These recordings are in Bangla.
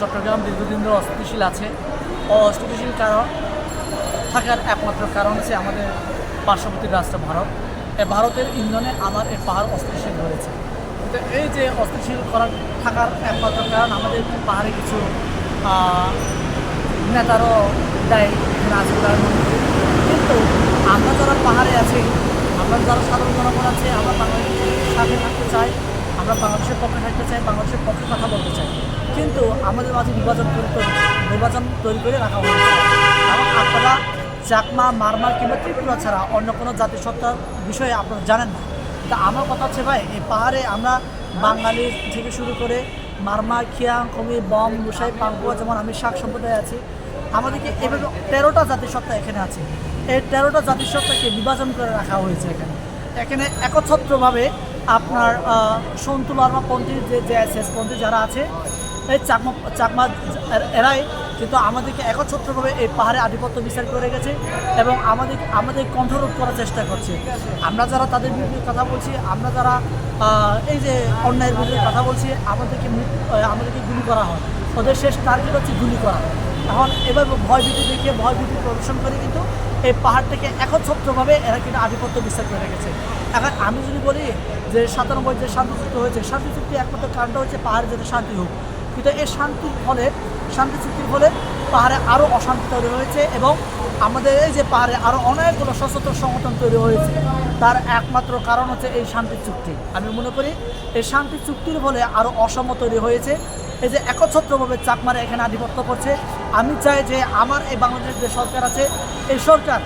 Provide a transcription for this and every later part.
চট্টগ্রাম দীর্ঘদিন ধরে অস্থিতিশীল আছে। অস্থিতিশীল কারণ থাকার একমাত্র কারণ হচ্ছে আমাদের পার্শ্ববর্তী রাষ্ট্র ভারত। এ ভারতের ইন্ধনে আমার এই পাহাড় অস্থিতিশীল হয়েছে। তো এই যে অস্থিতিশীল করার থাকার একমাত্র কারণ আমাদের পাহাড়ে কিছু নেতারও দেয় আমি কিন্তু আমরা যারা পাহাড়ে আছি, আমরা যারা সাধারণ জনগণ আছে, আমরা বাংলাদেশের সাথে থাকতে চাই, আমরা বাংলাদেশের পক্ষে থাকতে চাই, বাংলাদেশের পক্ষে কথা বলতে চাই। কিন্তু আমাদের মাঝে বিভাজন তৈরি করে বিভাজন তৈরি করে রাখা হয়েছে। এবং আপনারা চাকমা মারমা কিংবা ত্রিপুরা ছাড়া অন্য কোনো জাতিসত্তার বিষয়ে আপনারা জানেন না। তা আমার কথা হচ্ছে ভাই এই পাহাড়ে আমরা বাঙালি থেকে শুরু করে মারমা খিয়াং খমি বম মুসাই পাঙ্কুয়া যেমন আমি শাক সম্প্রদায় আছি আমাদেরকে এভাবে তেরোটা জাতিসত্তা এখানে আছে। এই তেরোটা জাতিসত্তাকে বিভাজন করে রাখা হয়েছে এখানে। এখানে একচ্ছত্রভাবে আপনার আহ, সন্তু লার্মা পন্থী যে যে এস এস পন্থী যারা আছে এই চাকমা চাকমা এর- এরাই কিন্তু আমাদেরকে একচ্ছত্রভাবে এই পাহাড়ে আধিপত্য বিস্তার করে গেছে এবং আমাদের আমাদের কণ্ঠরোধ করার চেষ্টা করছে। আমরা যারা তাদের বিরুদ্ধে কথা বলছি, আমরা যারা এই যে অন্যায়ের বিরুদ্ধে কথা বলছি, আমাদেরকে আমাদেরকে গুলি করা হয়। ওদের শেষ টার্গেট হচ্ছে গুলি করা। এখন এবার ভয় ভীতি দেখিয়ে ভয় ভীতি প্রদর্শন করে কিন্তু এই পাহাড়টাকে একচ্ছত্রভাবে এরা কিন্তু আধিপত্য বিস্তার করে রেখেছে এখন আমি যদি বলি যে সাতানব্বই যে শান্তি চুক্তি হয়েছে শান্তি চুক্তি একমাত্র কারণটা হচ্ছে পাহাড়ে যাতে শান্তি হোক। কিন্তু এই শান্তির ফলে শান্তি চুক্তির ফলে পাহাড়ে আরও অশান্তি তৈরি হয়েছে এবং আমাদের এই যে পাহাড়ে আরও অনেকগুলো সশস্ত্র সংগঠন তৈরি হয়েছে, তার একমাত্র কারণ হচ্ছে এই শান্তি চুক্তি। আমি মনে করি এই শান্তি চুক্তির ফলে আরও অসম তৈরি হয়েছে। এই যে একচ্ছত্রভাবে চাকমারে এখানে আধিপত্য করছে। আমি চাই যে আমার এই বাংলাদেশের যে সরকার আছে, এই সরকার,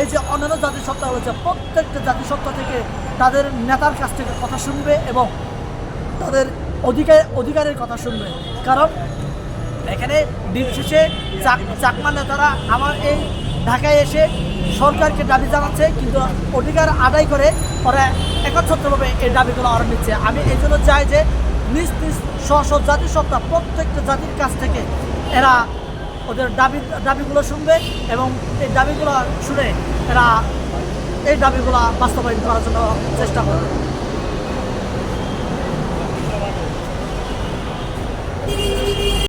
এই যে অন্যান্য জাতিসত্তা রয়েছে, প্রত্যেকটা জাতিসত্তা থেকে তাদের নেতার কাছ থেকে কথা শুনবে এবং তাদের অধিকার অধিকারের কথা শুনবে। কারণ এখানে দিন শেষে চাক চাকমা নেতারা আমার এই ঢাকায় এসে সরকারকে দাবি জানাচ্ছে, কিন্তু অধিকার আদায় করে ওরা একচ্ছত্রভাবে এই দাবিগুলো আরও নিচ্ছে। আমি এই জন্য চাই যে নিজ নিজ স্ব স্ব জাতিসত্তা, প্রত্যেকটা জাতির কাছ থেকে এরা ওদের দাবি দাবিগুলো শুনবে এবং এই দাবিগুলো শুনে এরা এই দাবিগুলো বাস্তবায়ন করার জন্য চেষ্টা করবে।